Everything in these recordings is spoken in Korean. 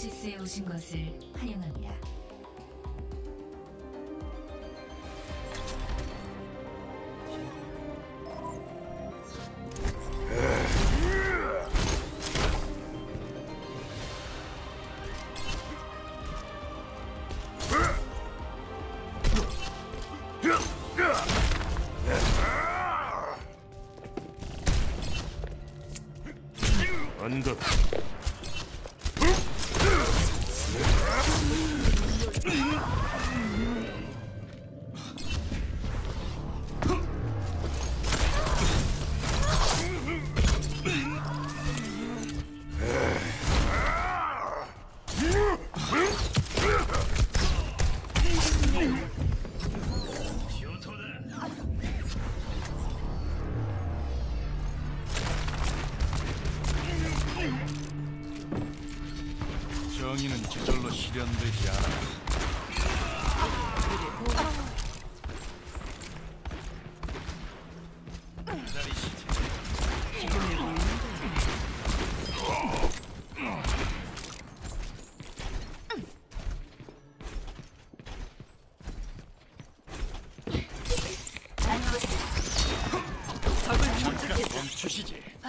오아시스에 오신 것을 환영합니다.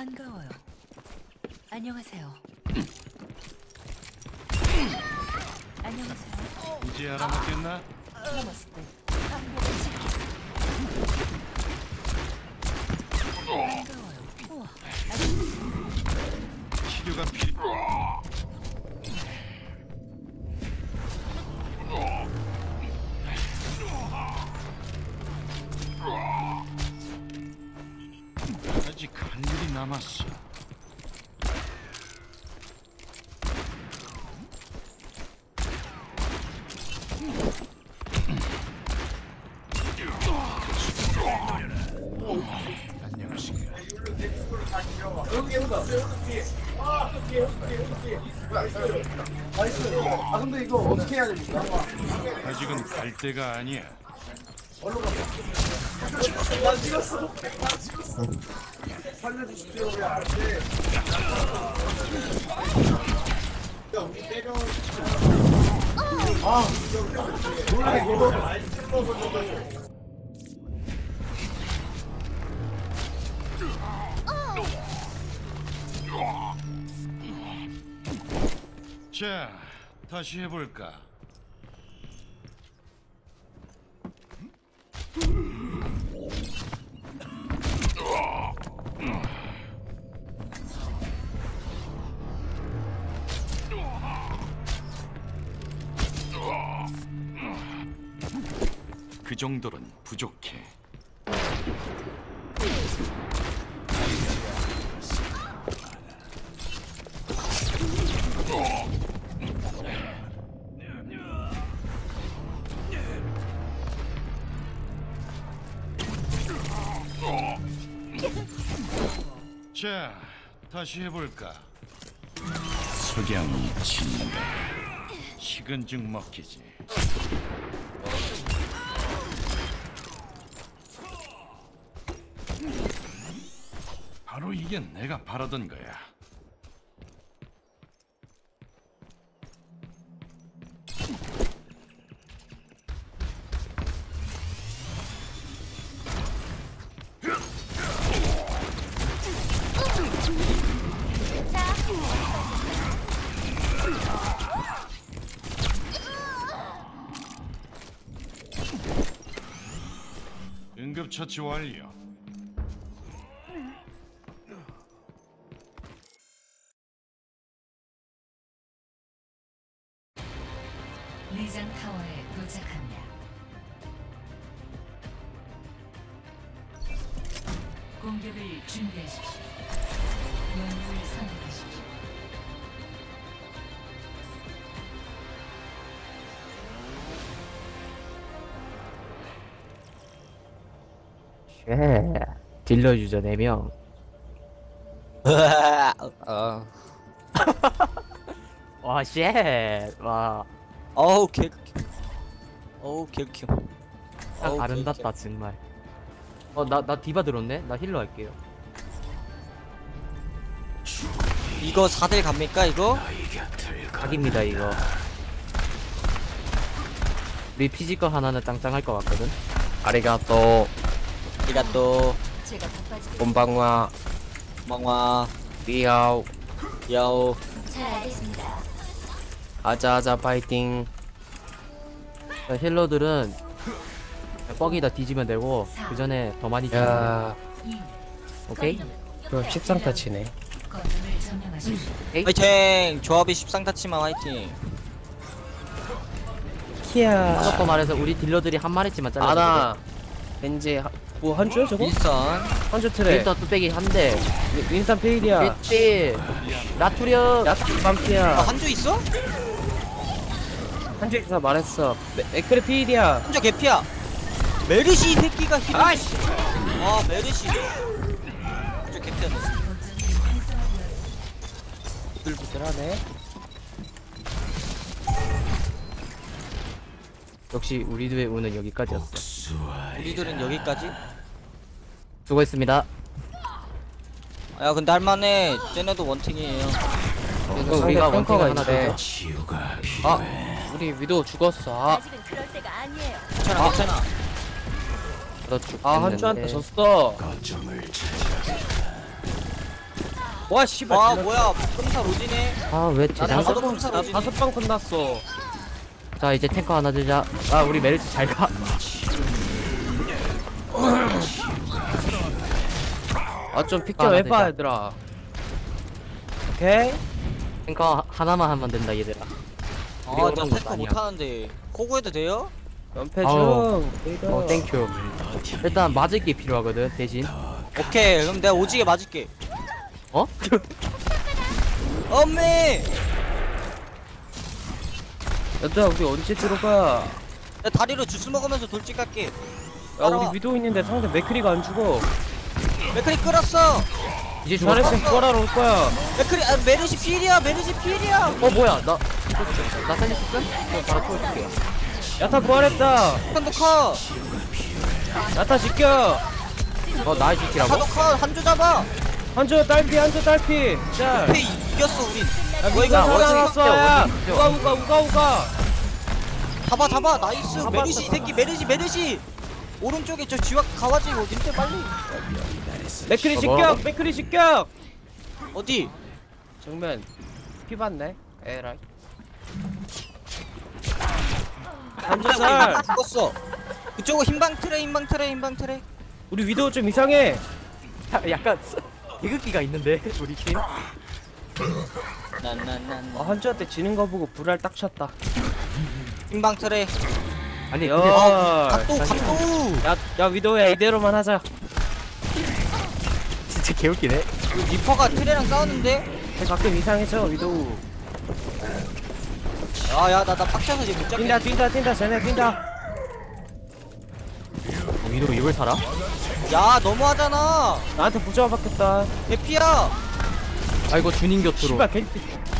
반가워요. 안녕하세요. 안녕하세요. 이제 알아먹겠나? 나마스테. 남았어. 아? 아직은 갈 때가 아니야. 나 찍었어. 살려주십시오. 왜안 돼? 아, 몰라 이거. 자, 다시 해볼까? 정도는 부족해. 자, 다시 해볼까? 석양이 진다. 식은 죽 먹기지. 이게 내가 바라던 거야. 응급처치 완료. 공격을 준비하십시오. 영웅을 선택하십시오. 쉐 딜러 유저 4명 어. 와 쉣! 와 어우 개. 어우 개웃겨. 딱 아름답다 정말 어 나 나 디바 들었네? 나 힐러 할게요. 이거 4대 갑니까 이거? 각입니다 이거. 우리 피지컬 하나는 짱짱할 것 같거든? 아리가또. 이가 또. 제가 바빠지게 곰방화. 멍와 리아오. 야오. 잘 알겠습니다. 아자아자 파이팅. 자, 힐러들은 뻑이다 뒤지면 되고 그 전에 더 많이 야. 이 오케이? 그럼 십상타 치네. 거점을 점령하십시오. 화이팅! 조합이 십상타치만 화이팅. 키야. 까놓고 말해서 우리 딜러들이 한 마리쯤만 잘라 아나. 왠지 뭐 한주야 저거? 윈선 한주 트레. 일단 뚜빼기 한대 윈- 윈산 페일이야. 삐 라투리엄 야스 아 반피야. 한조 있어? 한주에서 말했어. 맥- 맥크리 페일이야. 한조 개피야 메르시 이 새끼가 힐 아이씨. 아 메르시. 한조 개피였네. 부들부들하네. 역시 우리들의 운은 여기까지였어. 우리들은 여기까지? 수고했습니다. 야 근데 할만해. 쟤네도 원탱이에요. 그래서 상대 우리가 탱커가 원탱을 하나. 더아 우리 위도 죽었어. 아, 아직은 그럴 때가 아니에요. 괜찮아 괜찮아 더아 한주한테 졌어. 와 씨발 와 지났다. 뭐야. 끔사 로지네. 아왜 나도 끔사 로지네. 다섯 방 끝났어. 자 이제 탱커 하나 들자. 아 우리 메르시 잘가. 아좀 픽겨 하나 해봐 되자. 얘들아. 오케이. 탱커 하나만 하면 된다 얘들아. 우리 것도 탱커 아니야. 못하는데. 코고 해도 돼요? 연패 아우. 중. 어 땡큐 일단 맞을 게 필요하거든 대신. 오케이 그럼 내가 오지게 맞을게. 어? 엄매 얘들아 우리 언제 들어가? 내 다리로 주스 먹으면서 돌진 갈게. 야 따라와. 우리 위도 있는데 상대 맥크리가 안 죽어. 맥크리 끌었어. 이제 죽었어 잘했으면 구하러 올 거야. 맥크리 아, 메르시 필이야 메르시 필이야. 어 뭐야? 나나 살렸었어? 그럼 바로 풀어줄게 야타 부활했다. 한도 컷 야타 지켜. 어나 지키라고? 한도 컷 한조 잡아. 한조 딸피 한조 딸피. 자. 페이 이겼어 우리 야, 뭐 이거 살아났어. 야? 우가 우가 우가 우가. 잡아 잡아. 나이스. 메르시 이 새끼 메르시 메르시. 오른쪽에 저 지와 가와지 어딘데 빨리. 맥크리 어, 직격 뭐라고? 맥크리 직격. 어디? 정면. 피 받네. 에라이 한조 한조 살. 죽었어. 그쪽은 흰방 트레 흰방 트레 흰방 트레. 우리 위도 좀 이상해. 약간 개극기가 있는데 우리 팀? 난난난 아, 한조한테 지는 거 보고 불알 딱 쳤다. 흰방 트레. 아니 야. 아, 각도 각도. 야, 야 위도야 이대로만 하자. 진짜 개웃기네. 리퍼가 트레랑 싸웠는데? 걔 가끔 이상해져 위도 아야 나 나 빡쳐서 지금 못 잡겠네. 뛴다 뛴다 뛴다 쟤네 뛴다. 위로 이걸 살아? 야 너무하잖아. 나한테 부조화 받겠다. 대피야. 아이고 주님 곁으로. 씨발 걔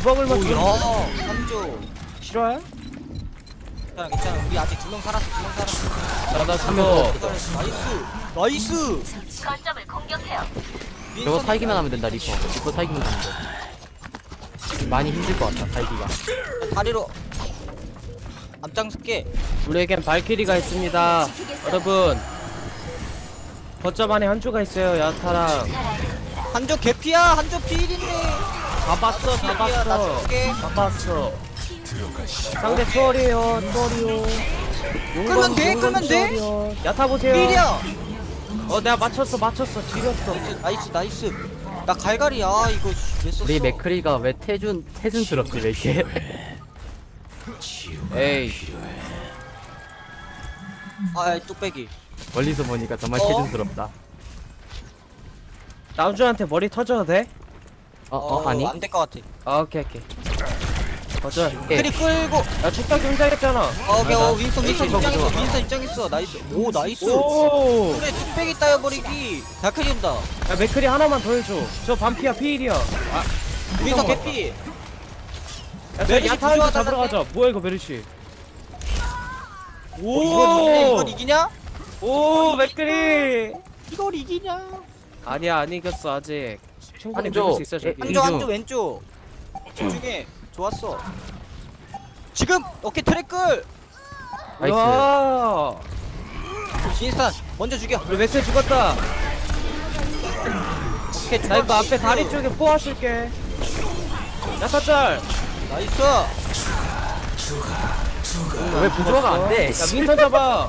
구멍을 야 맞추 한조. 싫어요? 괜찮아 괜찮아. 우리 아직 두명 살았어 두명 살았어. 나나 죽어. 나이스. 나이스. 거점을 공격해요. 저거 살기만 하면 된다 리퍼. 리퍼 살기만 하면 돼. 많이 힘들 것 같다 살기가. 다리로 앞장설게. 우리에겐 발키리가 있습니다. 여러분 거점 안에 한조가 있어요 야타랑. 한조 개피야 한조 피일인데 잡았어 피일이야 나 잡았어. 잡았어. 상대 투어리에요 투어리오 끌면 돼, 끌면 돼? 야타 보세요. 피일이야 어 내가 맞췄어 맞췄어. 지렸어. 나이스 나이스 나 갈갈이야 이거. 왜 썼어? 우리 맥크리가 왜 태준 태준스럽지 왜 이렇게 에이. 아 뚝배기. 멀리서 보니까 정말 어? 태준스럽다. 남주한테 머리 터져도 돼? 어? 어? 아니? 안 될 것 같아. 아 오케이 오케이. 거절. 크리 끌고. 야 축탁 경자했잖아. 어, 오케이. 어 윈스턴 윈스턴 에이씨, 입장했어. 저거 윈스턴 입장했어. 나이스. 오 나이스. 오! 그래 뚝배기 따여버리기. 다크리 온다. 야 맥클이 하나만 더 해줘. 저 반피야 피일이야. 윈스턴 개피. 야 메르시 야타 부조화 잡으러? 가자. 뭐야 이거 메르시? 오! 오! 이건 이기냐? 오 맥클이 이걸 이기냐? 아니야 안 이겼어 아직. 충분히. 먹을 수 있어 저기. 중. 한조 왼쪽. 집중해 좋았어. 지금! 오케이 트래클! 나이스. 와! 신스탄 먼저 죽여. 우리 맥클 죽었다. 오케이 나 이거. 앞에 다리 쪽에 포화 쓸게. 야타짤 나이스! 왜 부조화가 안 돼? 야 민선 잡아.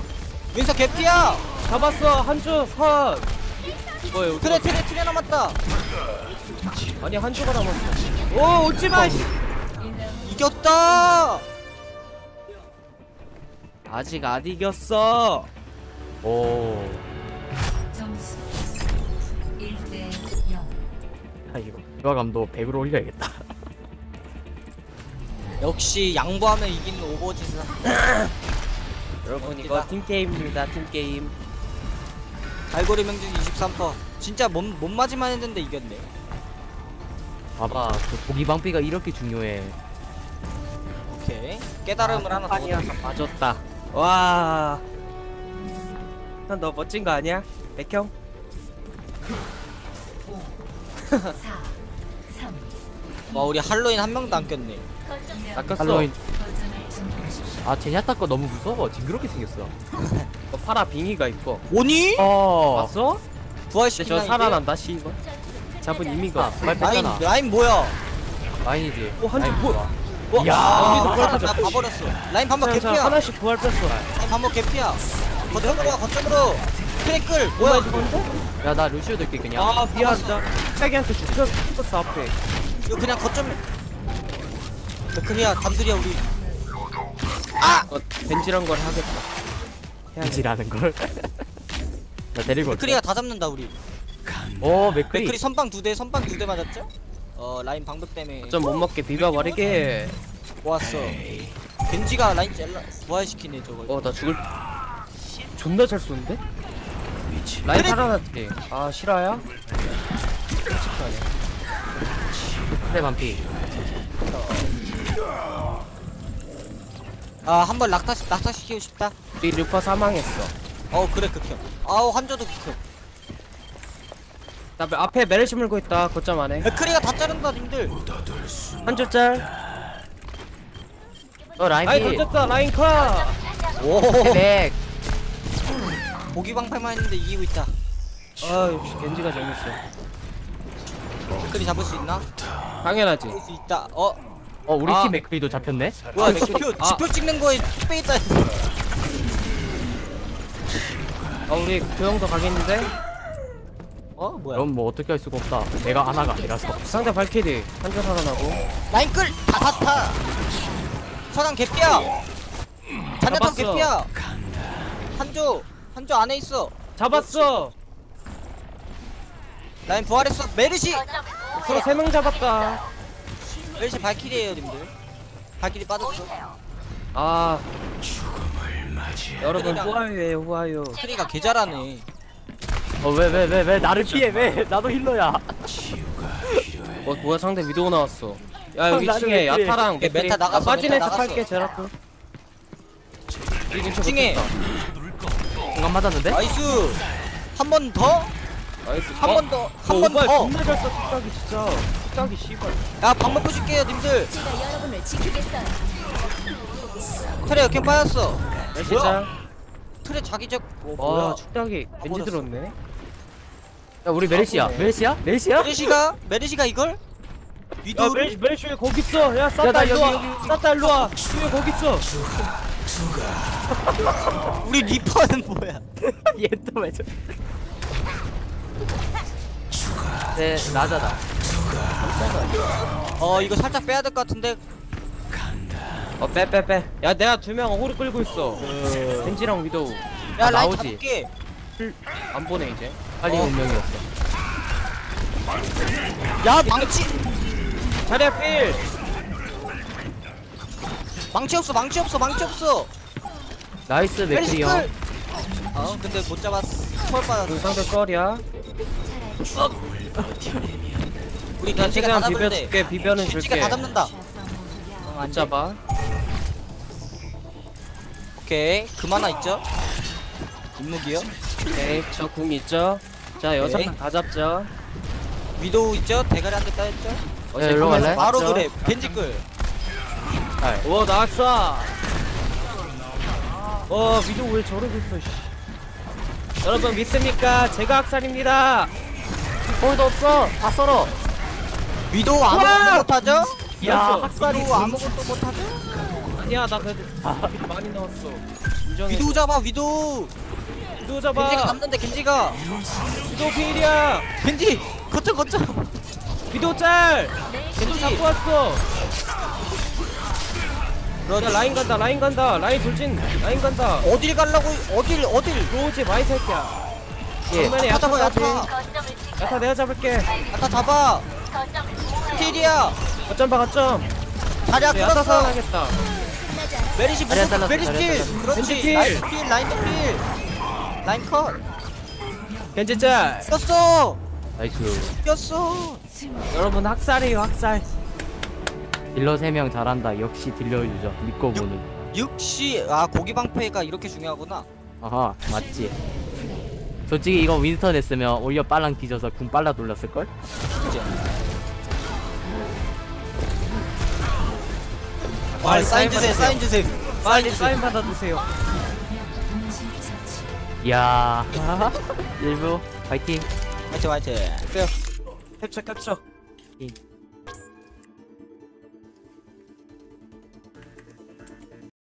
윈서 개피야! 잡았어 한주 컷 뭐야 여기 트레 트레 트레 남았다. 아니 한주가 남았어. 오 오지마 씨. 이겼다! 아직 안 이겼어. 오. 점수 1대 0. 아 이거. 부조화감도 100으로 올려야겠다. 역시 양보하면 이기는 오버워치다 여러분 이거 팀게임입니다 팀게임 갈고리 명중 23% 진짜 못, 못 맞이만 했는데 이겼네 봐봐 그 보기 방피가 이렇게 중요해. 오케이 깨달음을 하나 더 아니야 맞았다 와. 너 멋진 거 아니야? 백형? 4, 3, 와 우리 할로윈 한 명도 안 꼈네 할로윈. 점령하십시오. 아 제냐타 거 너무 무서워. 징그럽게 생겼어. 너 파라 빙의가 있고 오니? 어. 봤어? 부활시킨 저 살아난다 씨발 잡은 의미가 아, 없어 말 라인 뺐잖아. 라인 뭐야 라인이지. 어, 한줄 라인 뭐-. 어? 야. 아, 우리도 나 그렇다. 봐버렸어 라인 자, 자, 개피야 하나씩 부활 뺐어 라인 반박 개피야 거점으로 가 거점으로 트래클 뭐야 야나 루시오 들게 그냥. 아 미안 나 죽였, 죽였어 앞에 이거 그냥 거점 그냥 담들이야 우리 어, 벤질한 걸 하겠다. 이지라는 걸. 나 데리고 올게. 맥크리가 다 잡는다 우리 오 맥크리. 맥크리 선빵 두대 선빵 두 대 맞았죠? 어 라인 방벽 때문에 좀 못 먹게 비벼버리게 모았어 겐지가 라인 잘라 부활시키네 저걸 어 나 죽을 존나 잘 쏘는데? 라인 그래. 살아났지 아 실화야? 솔직하네 그래 반피. 아 한 번 낙타 낙타시키고 싶다. 우리 루퍼 사망했어. 어 그래 극혐. 아우 한조도 극혐. 나 앞에 메르시 물고 있다 거점 안에. 맥크리가 다 자른다 님들. 한 줄 짤어 라인 아이 피. 던졌다 라인 카 오. 백. 보기 방패만 했는데 이기고 있다. 아 역시 겐지가 재밌어. 맥크리 잡을 수 있나? 당연하지. 잡을 수 있다. 어? 어 우리 아. 팀 맥크리도 잡혔네. 뭐야 지표 아. 지표 찍는 거에 빼있다 아 우리 그 형도 가겠는데? 어? 뭐야 그럼 뭐 어떻게 할 수가 없다. 내가 아나가 아니라서. 상대 발키리 한줄 살아나고 라인 끌! 다다타 서강 개피야 잔나탄. 개피야 한조 한조 안에 있어 잡았어 라인 부활했어 메르시 서로 세 명 잡았다 메르시 발키리에요 님들. 발키리 빠졌어 아. 여러분. 후아유에요 후아유. 트리가 개 잘하네. 어 왜 왜 왜 왜 나를 피해? 왜? 나도 힐러야. 어 뭐야 상대 위도우 나왔어. 야 여기 나는 2층에 왜 그래. 야타랑 예, 메타 나갔어, 빠진 메타 애척 나갔어. 할게 제라쿠 찡해 공간 맞았는데? 나이스. 한 번 더? 나이스. 한번 더? 한번 오발 더? 존나 잘써 뚝딱이 진짜 뚝딱이 씨발 야 방법 보실게요 님들 제가 여러분을 지키겠어요. 트레 역행 빠졌어 몇 뭐야? 시자 트레 자기 적 어, 와 뭐야 축딱이 왠지. 들었네 야 우리 메르시야. 바보네. 메르시야? 메르시야? 메르시가? 메르시가 이걸? 야 위도우를? 멜시 멜시 왜 거기 있어 야 야, 쌌다 나 일로 여기, 와 여기, 여기. 쌌다 일로 와왜 거기 있어 우리 리퍼는 뭐야 얘또 왜 저? 네 나자다. 어 이거 살짝 빼야 될 것 같은데. 어 빼 빼 빼. 야 내가 두 명 호리 끌고 있어. 벤지랑 위도우. 야 아, 라인 나오지. 잡을게 안 보내 이제. 빨리 어. 운명이었어. 야 망치. 자리야 필. 망치 없어 망치 없어 망치 없어. 나이스. 끌! 어 근데 못 잡았어. 그 받았어. 상대 썰이야 우리 나 겐지가 다 최대한 비벼줄게 비벼는 겐지가 줄게 다 잡는다 어, 안 잡아 오케이 금 하나 있죠? 임무기요? 오케이 저궁 있죠 자 여섯 오케이. 명 다 잡죠 위도우 있죠? 대가리 한 대 따였죠? 어, 야, 일로 갈래? 바로 맞죠? 그래 겐지 끌 오 나왔어 어 미도 왜 저러고 있어 씨. 여러분 믿습니까 제가 학살입니다 홀도 없어 다 썰어 우와! 아무것도 못하죠? 야 학살이 위도우 아무것도 못하죠? 아니야 나 그래도 많이 넣었어. 인정해. 위도우 잡아 위도! 잡아. 겐지가 잡는데 겐지가. 위도 피일이야. 겐지 거점 거점. 위도 짤. 위도 겐지. 잡고 왔어. 야 그렇지. 라인 간다 라인 간다. 라인 돌진 라인 간다. 어딜 가려고 어딜 어딜? 들어오지 마이 새끼야. 예. 정면에 야타. 잡아 야타. 야타 내가 잡을게. 야타 잡아 필이야. 거점 봐 거점. 자리야 야타 끊었어. 살아나겠다. 메리시 무슨 잘랐어, 메리시 필 잘랐어. 그렇지. 필. 라인 필 라인 필 라인 컷. 겐지 짤. 꼈어. 나이스. 꼈어. 여러분 학살이에요 학살. 딜러 3명 잘한다. 역시 딜러 유저 믿고 보는. 역시 아 고기 방패가 이렇게 중요하구나. 아하 맞지. 솔직히 이거 윈스턴 했으면 오히려 빨랑 뒤져서 궁 빨라 돌렸을걸? 그치? 빨리 사인 주세요. 사인 주세요. 빨리 사인 받아주세요. 이야. 일부. 파이팅. 화이팅 화이팅. 캡처 캡처 이.